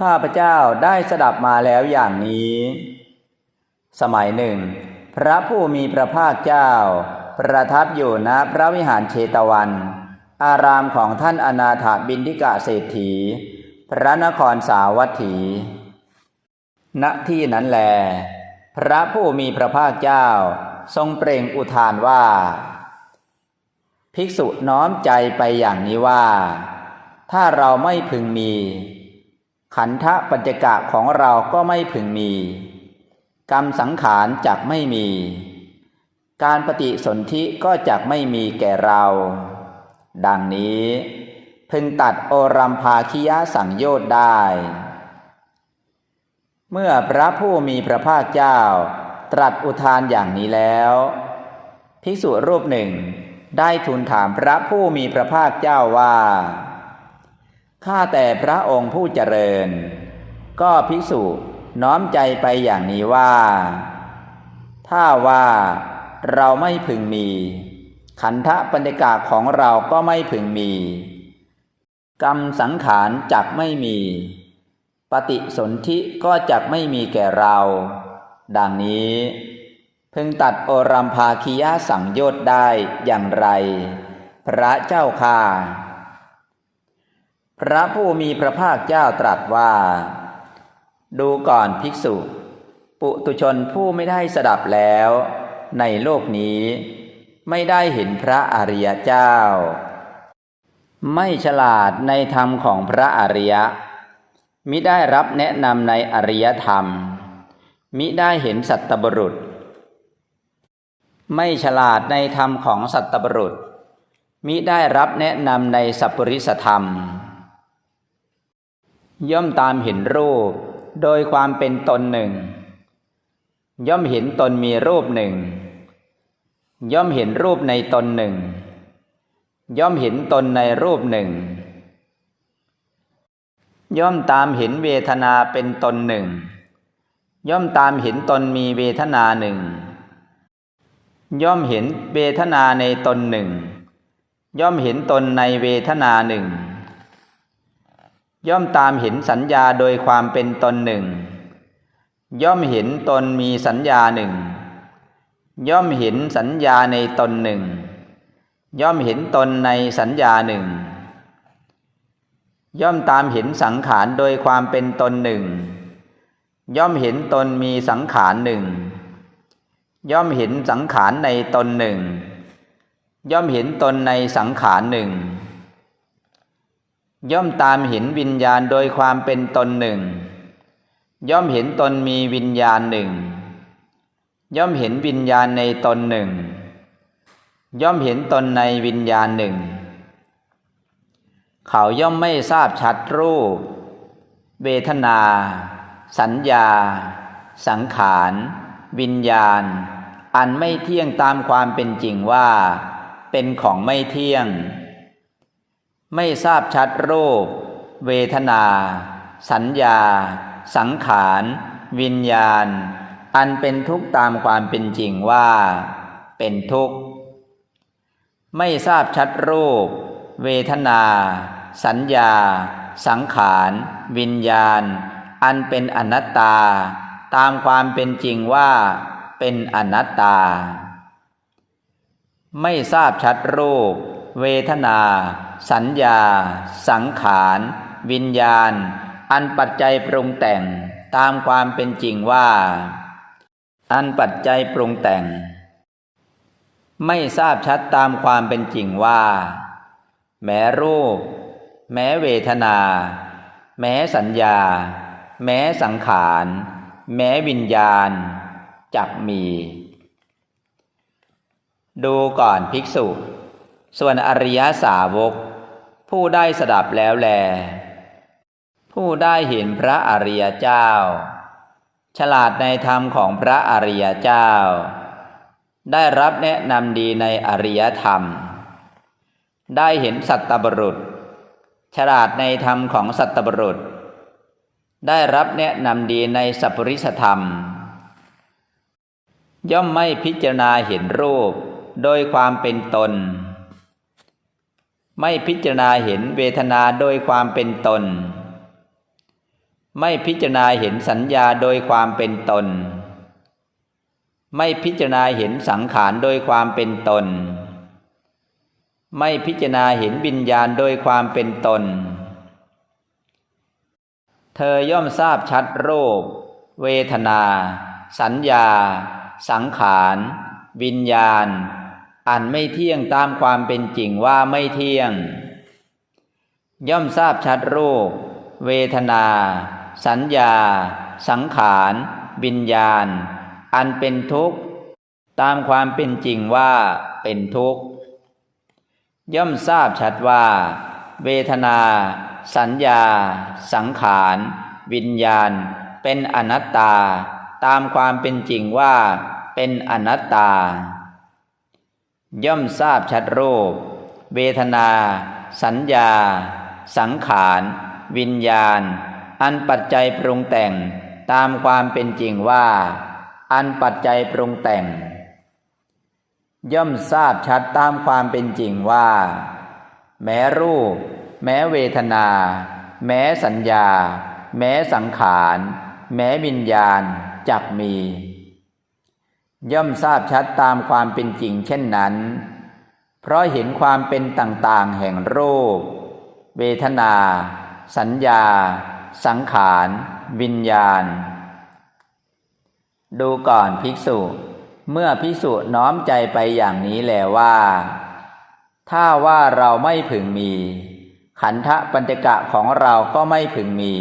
ข้าพเจ้าได้สดับมาแล้วอย่างนี้ สมัยหนึ่ง พระผู้มีพระภาคเจ้า ประทับอยู่ณพระวิหารเชตวัน อารามของท่านอนาถบินทิกะเศรษฐี พระนครสาวัตถี ณที่นั้นแล พระผู้มีพระภาคเจ้า ทรงเปล่งอุทานว่า ภิกษุน้อมใจไปอย่างนี้ว่า ถ้าเราไม่พึงมี ขันธปัญจกะของเราก็ไม่พึงมี กรรมสังขารจักไม่มี การปฏิสนธิก็จักไม่มีแก่เรา ดังนี้พึงตัดโอรัมภาคิยะสังโยชน์ได้ เมื่อพระผู้มีพระภาคเจ้า ตรัสอุทานอย่างนี้แล้วภิกษุรูปหนึ่งได้ทูลถามพระผู้มีพระภาคเจ้าว่า ข้าแต่พระองค์ผู้เจริญ ก็ภิกษุน้อมใจไปอย่างนี้ว่า ถ้าว่าเราไม่พึงมี ขันธปัญญกาของเราก็ไม่พึงมี กรรมสังขารจักไม่มี ปฏิสนธิก็จักไม่มีแก่เรา ดังนี้ พึงตัดโอรัมภาคียะสังโยชน์ได้อย่างไร พระเจ้าค่ะ พระผู้มีพระภาคเจ้าตรัสว่า ดูก่อนภิกษุ ปุตุชนผู้ไม่ได้สดับแล้ว ในโลกนี้ ไม่ได้เห็นพระอริยเจ้า ไม่ฉลาดในธรรมของพระอริยมิได้รับแนะนำในอริยธรรม มิได้เห็นสัตตบรุษ ไม่ฉลาดในธรรมของสัตตบรุษ มิได้รับแนะนำในสัพปริสธรรม ย่อมตามเห็นรูป โดยความเป็นตนหนึ่ง ย่อมเห็นตนมีรูปหนึ่ง ย่อมเห็นรูปในตนหนึ่ง ย่อมเห็นตนในรูปหนึ่ง ย่อมตามเห็นเวทนาเป็นตนหนึ่ง ย่อมตามเห็นตนมีเวทนาหนึ่ง ย่อมเห็นเวทนาในตนหนึ่ง ย่อมเห็นตนในเวทนาหนึ่ง ย่อมตามเห็นสัญญาโดยความเป็นตนหนึ่ง ย่อมเห็นตนมีสัญญาหนึ่ง ย่อมเห็นสัญญาในตนหนึ่ง ย่อมเห็นตนในสัญญาหนึ่ง ย่อมตามเห็นสังขารโดยความเป็นตนหนึ่ง ย่อมเห็นตนมีสังขารหนึ่ง ย่อมเห็นสังขารในตนหนึ่ง ย่อมเห็นตนในสังขารหนึ่ง ย่อมตามเห็นวิญญาณโดยความเป็นตนหนึ่ง ย่อมเห็นตนมีวิญญาณหนึ่ง ย่อมเห็นวิญญาณในตนหนึ่ง ย่อมเห็นตนในวิญญาณหนึ่ง เขาย่อมไม่ทราบชัดรูป เวทนา สัญญา สังขาร วิญญาณ อันไม่เที่ยงตามความเป็นจริงว่า เป็นของไม่เที่ยง ไม่ทราบชัดรูป เวทนา สัญญา สังขาร วิญญาณ อันเป็นทุกข์ตามความเป็นจริงว่า เป็นทุกข์ ไม่ทราบชัดรูป เวทนา สัญญา สังขาร วิญญาณ อันเป็นอนัตตา ตามความเป็นจริงว่า เป็นอนัตตา ไม่ทราบชัดรูป เวทนา สัญญา สังขาร วิญญาณ อันปัจจัยปรุงแต่งตามความเป็นจริงว่า อันปัจจัยปรุงแต่ง ไม่ทราบชัดตามความเป็นจริงว่า แม้รูป แม้เวทนา แม้สัญญา แม้สังขาร แม้วิญญาณจักมี ดูก่อนภิกษุ ส่วนอริยสาวก ผู้ได้สดับแล้วแล ผู้ได้เห็นพระอริยเจ้า ฉลาดในธรรมของพระอริยเจ้า ได้รับแนะนำดีในอริยธรรม ได้เห็นสัตตบรุษ ฉลาดในธรรมของสัตตบรุษ ได้รับแนะนำดีในสัพปริสธรรม ย่อมไม่พิจารณาเห็นรูปโดยความเป็นตน ไม่พิจารณาเห็นเวทนาโดยความเป็นตน ไม่พิจารณาเห็นสัญญาโดยความเป็นตน ไม่พิจารณาเห็นสังขารโดยความเป็นตน ไม่พิจารณาเห็นวิญญาณโดยความเป็นตน เธอย่อมทราบชัดรูป เวทนา สัญญา สังขาร วิญญาณ อันไม่เที่ยงตามความเป็นจริงว่าไม่เที่ยง ย่อมทราบชัดรูป เวทนา สัญญา สังขารวิญญาณ อันเป็นทุกข์ ตามความเป็นจริงว่าเป็นทุกข์ ย่อมทราบชัดว่า เวทนา สัญญา สังขารวิญญาณ เป็นอนัตตา ตามความเป็นจริงว่าเป็นอนัตตา ย่อมทราบชัดรูป เวทนา สัญญา สังขาร วิญญาณ อันปัจจัยปรุงแต่งตามความเป็นจริงว่า อันปัจจัยปรุงแต่ง ย่อมทราบชัดตามความเป็นจริงว่า แม้รูป แม้เวทนา แม้สัญญา แม้สังขาร แม้วิญญาณจักมี ย่อมทราบชัดตามความเป็นจริงเช่นนั้น เพราะเห็นความเป็นต่างๆ แห่งรูป เวทนา สัญญา สังขาร วิญญาณ ดูก่อนภิกษุ เมื่อภิกษุน้อมใจไปอย่างนี้แล้วว่า ถ้าว่าเราไม่พึงมี ขันธปัญจกะของเราก็ไม่พึงมี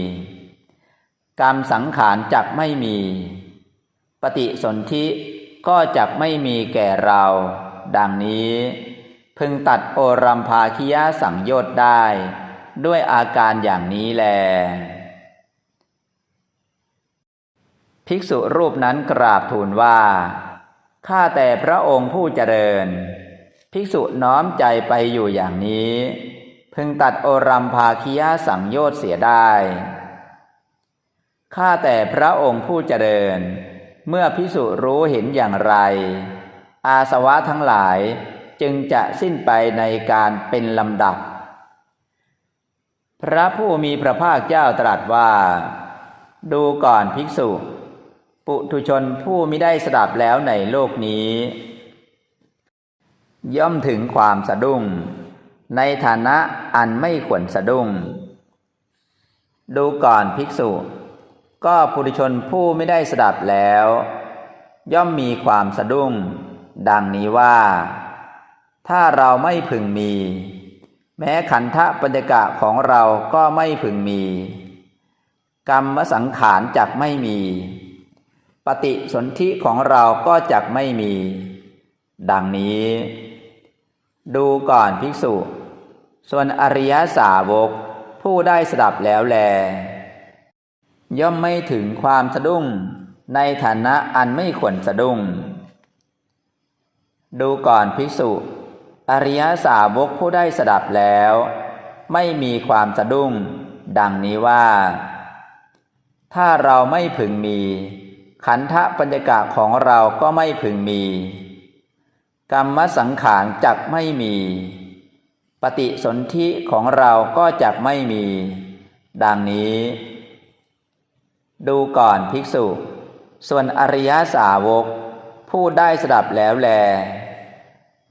กรรมสังขารจักไม่มี ปฏิสนธิ ก็จักไม่มีแก่เรา ดังนี้ พึงตัดโอรัมภาคิยาสังโยชน์ได้ ด้วยอาการอย่างนี้แล ภิกษุรูปนั้นกราบทูลว่า ข้าแต่พระองค์ผู้เจริญ ภิกษุน้อมใจไปอยู่อย่างนี้ พึงตัดโอรัมภาคิยาสังโยชน์เสียได้ ข้าแต่พระองค์ผู้เจริญ เมื่อภิกษุรู้เห็นอย่างไร อาสวะทั้งหลายจึงจะสิ้นไปในการเป็นลำดับ พระผู้มีพระภาคเจ้าตรัสว่า ดูก่อนภิกษุ ปุถุชนผู้ไม่ได้สดับแล้วในโลกนี้ ย่อมถึงความสะดุ้ง ในฐานะอันไม่ควรสะดุ้ง ดูก่อนภิกษุ ก็ปุถุชนผู้ไม่ได้สดับแล้ว ย่อมมีความสะดุ้ง ดังนี้ว่า ถ้าเราไม่พึงมี แม้ขันธปัญจกะของเราก็ไม่พึงมี กรรมสังขารจักไม่มี ปฏิสนธิของเราก็จักไม่มี ดังนี้ ดูก่อนภิกษุ ส่วนอริยสาวกผู้ได้สดับแล้วแล ย่อมไม่ถึงความสะดุ้งในฐานะอันไม่ควรสะดุ้ง ดูก่อนภิกษุ อริยสาวกผู้ได้สดับแล้ว ไม่มีความสะดุ้ง ดังนี้ว่า ถ้าเราไม่พึงมี ขันธปัญญกะของเราก็ไม่พึงมี กรรมสังขารจักไม่มี ปฏิสนธิของเราก็จักไม่มี ดังนี้ ดูก่อนภิกษุ ส่วนอริยสาวก ผู้ได้สดับแล้วแล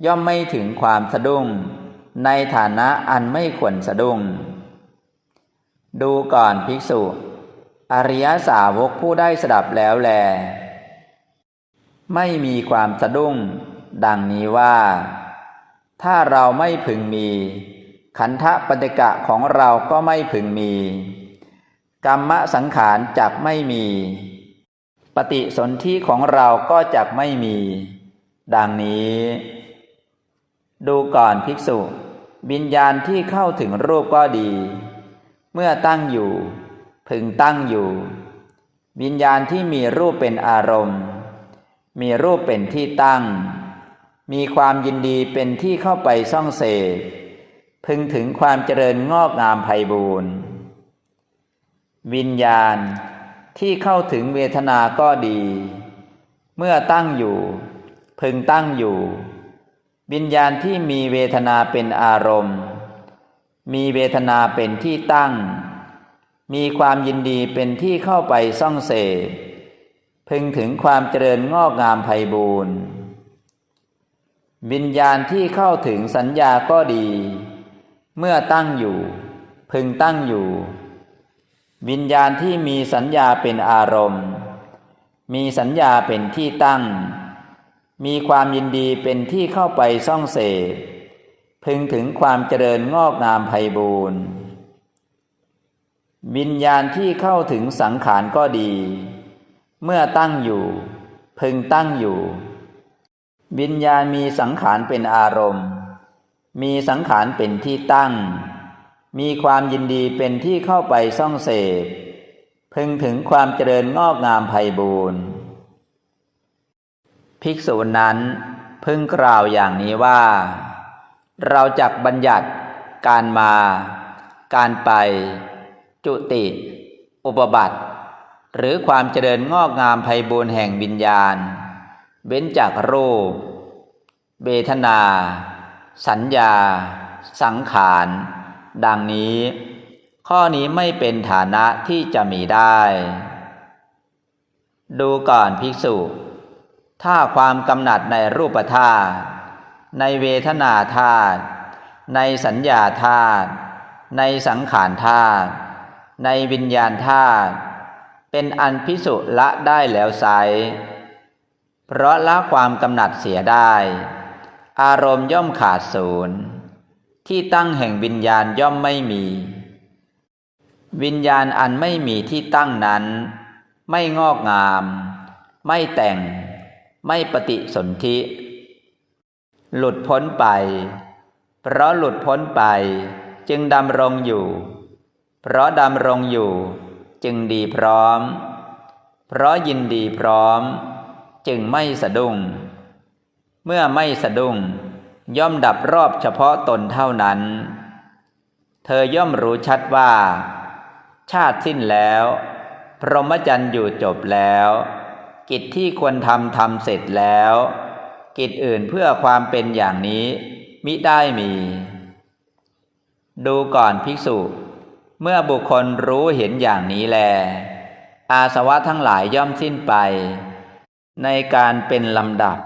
ย่อมไม่ถึงความสะดุ้ง ในฐานะอันไม่ควรสะดุ้ง ดูก่อนภิกษุ อริยสาวกผู้ได้สดับแล้วแล ไม่มีความสะดุ้ง ดังนี้ว่า ถ้าเราไม่พึงมี ขันธปัญจกะของเราก็ไม่พึงมี กรรมสังขารจักไม่มี ปฏิสนธิของเราก็จักไม่มี ดังนี้ ดูก่อนภิกษุ วิญญาณที่เข้าถึงรูปก็ดี เมื่อตั้งอยู่ พึงตั้งอยู่ วิญญาณที่มีรูปเป็นอารมณ์ มีรูปเป็นที่ตั้ง มีความยินดีเป็นที่เข้าไปซ่องเสพพึงถึงความเจริญงอกงามไพบูรณ์ วิญญาณที่เข้าถึงเวทนาก็ดี เมื่อตั้งอยู่ พึงตั้งอยู่ วิญญาณที่มีเวทนาเป็นอารมณ์ มีเวทนาเป็นที่ตั้ง มีความยินดีเป็นที่เข้าไปซ่องเสพพึงถึงความเจริญงอกงามไพบูรณ์วิญญาณที่เข้าถึงสัญญาก็ดี เมื่อตั้งอยู่ พึงตั้งอยู่ วิญญาณที่มีสัญญาเป็นอารมณ์ มีสัญญาเป็นที่ตั้ง มีความยินดีเป็นที่เข้าไปซ่องเสพ พึงถึงความเจริญงอกงามไพบูรณ์วิญญาณที่เข้าถึงสังขารก็ดี เมื่อตั้งอยู่ พึงตั้งอยู่ วิญญาณมีสังขารเป็นอารมณ์ มีสังขารเป็นที่ตั้ง มีความยินดีเป็นที่เข้าไปซ่องเสพพึงถึงความเจริญงอกงามไพบูรณ์ภิกษุนั้นพึงกล่าวอย่างนี้ว่า เราจักบัญญัติ การมา การไป จุติ อุปบัติ หรือความเจริญงอกงามไพบูรณ์แห่งวิญญาณ เว้นจากรูปเวทนา สัญญา สังขาร ดังนี้ ข้อนี้ไม่เป็นฐานะที่จะมีได้ ดูก่อนภิกษุ ถ้าความกำหนัดในรูปธาตุในเวทนาธาตุในสัญญาธาตุในสังขารธาตุในวิญญาณธาตุเป็นอันพิสุละได้แล้วไซเพราะละความกำหนัดเสียได้ อารมณ์ย่อมขาดศูนย์ ที่ตั้งแห่งวิญญาณย่อมไม่มี วิญญาณอันไม่มีที่ตั้งนั้น ไม่งอกงาม ไม่แต่ง ไม่ปฏิสนธิ หลุดพ้นไป เพราะหลุดพ้นไปจึงดำรงอยู่ เพราะดำรงอยู่จึงดีพร้อม เพราะยินดีพร้อม จึงไม่สะดุ้ง เมื่อไม่สะดุ้ง ย่อมดับรอบเฉพาะตนเท่านั้น เธอย่อมรู้ชัดว่า ชาติสิ้นแล้ว พรหมจรรย์อยู่จบแล้ว กิจที่ควรทำทำเสร็จแล้ว กิจอื่นเพื่อความเป็นอย่างนี้ มิได้มี ดูก่อนภิกษุ เมื่อบุคคลรู้เห็นอย่างนี้แล อาสวะทั้งหลายย่อมสิ้นไป ในการเป็นลำดับ